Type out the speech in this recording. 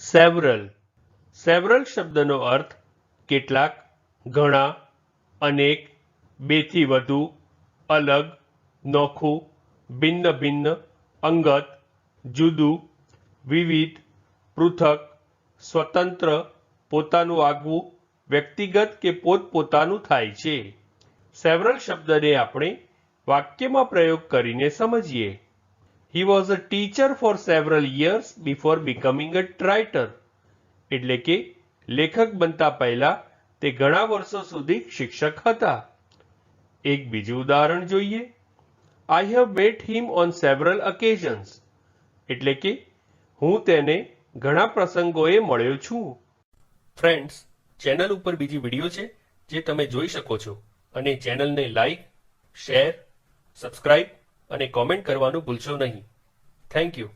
Several several શબ્દનો અર્થ કેટલાક, ઘણા, અનેક, બેથી વધુ, અલગ, નોખું, ભિન્ન ભિન્ન, અંગત, જુદું, વિવિધ, પૃથક, સ્વતંત્ર, પોતાનું આગવું, વ્યક્તિગત કે પોતપોતાનું થાય છે. સેવરલ શબ્દને આપણે વાક્યમાં પ્રયોગ કરીને સમજીએ. He was a teacher for several years before becoming a writer એટલે કે, લેખક બનતા પહેલા તે ઘણા વર્ષો સુધી શિક્ષક હતા. એક બીજું ઉદાહરણ જોઈએ. I have met him on several occasions એટલે કે, હું તેને ઘણા પ્રસંગોએ મળ્યો છું. ફ્રેન્ડ્સ ચેનલ ઉપર બીજી વીડિયો છે, જે તમે જોઈ શકો છો. અને ચેનલને લાઈક શેર સબસ્ક્રાઇબ અને કોમેન્ટ કરવાનું ભૂલશો નહીં. Thank you